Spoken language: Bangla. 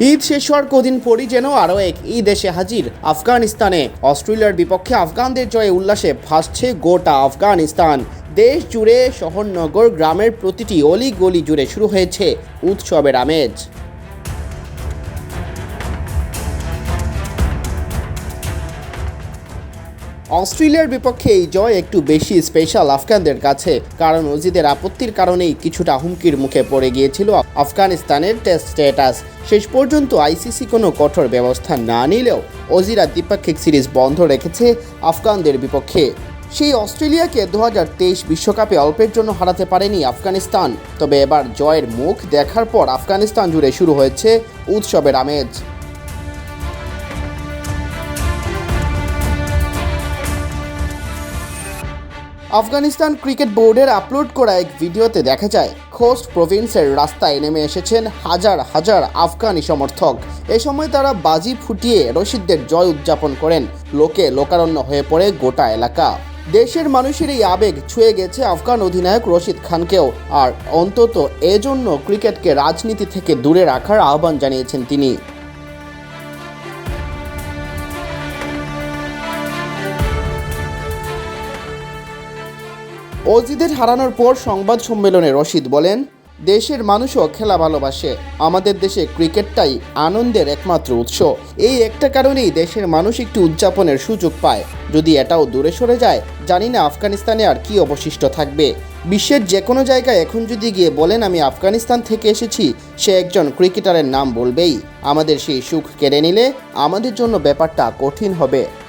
ঈদ শেষ হওয়ার কদিন পরই যেন আরও এক ঈদ এসে হাজির। আফগানিস্তানে অস্ট্রেলিয়ার বিপক্ষে আফগানদের জয়ে উল্লাসে ভাসছে গোটা আফগানিস্তান। দেশ জুড়ে শহরনগর গ্রামের প্রতিটি অলি গলি জুড়ে শুরু হয়েছে উৎসবের আমেজ। অস্ট্রেলিয়ার বিপক্ষে এই জয় একটু বেশি স্পেশাল আফগানদের কাছে, কারণ অজিদের আপত্তির কারণেই কিছুটা হুমকির মুখে পড়ে গিয়েছিল আফগানিস্তানের টেস্ট স্ট্যাটাস শেষ পর্যন্ত আইসিসি কোনো কঠোর ব্যবস্থা না নিলেও অজিরা দ্বিপাক্ষিক সিরিজ বন্ধ রেখেছে আফগানদের বিপক্ষে। সেই অস্ট্রেলিয়াকে দু বিশ্বকাপে অল্পের জন্য হারাতে পারেনি আফগানিস্তান, তবে এবার জয়ের মুখ দেখার পর আফগানিস্তান জুড়ে শুরু হয়েছে উৎসবের আমেজ। আফগানিস্তান ক্রিকেট বোর্ডের আপলোড করা এক ভিডিওতে দেখা যায়, খোস্ট প্রভিন্সের রাস্তায় নেমে এসেছেন হাজার হাজার আফগানি সমর্থক। এ সময় তারা বাজি ফুটিয়ে রশিদদের জয় উদযাপন করেন। লোকে লোকারণ্য হয়ে পড়ে গোটা এলাকা। দেশের মানুষের এই আবেগ ছুঁয়ে গেছে আফগান অধিনায়ক রশিদ খানকেও। আর অন্তত এজন্য ক্রিকেটকে রাজনীতি থেকে দূরে রাখার আহ্বান জানিয়েছেন তিনি। অজিদের হারানোর পর সংবাদ সম্মেলনে রশিদ বলেন, দেশের মানুষও খেলা ভালোবাসে। আমাদের দেশে ক্রিকেটটাই আনন্দের একমাত্র উৎস। এই একটা কারণেই দেশের মানুষ একটু উদযাপনের সুযোগ পায়। যদি এটাও দূরে সরে যায়, জানি না আফগানিস্তানে আর কি অবশিষ্ট থাকবে। বিশ্বের যে কোনো জায়গায় এখন যদি গিয়ে বলেন, আমি আফগানিস্তান থেকে এসেছি, সে একজন ক্রিকেটারের নাম বলবেই। আমাদের সেই সুখ কেড়ে নিলে আমাদের জন্য ব্যাপারটা কঠিন হবে।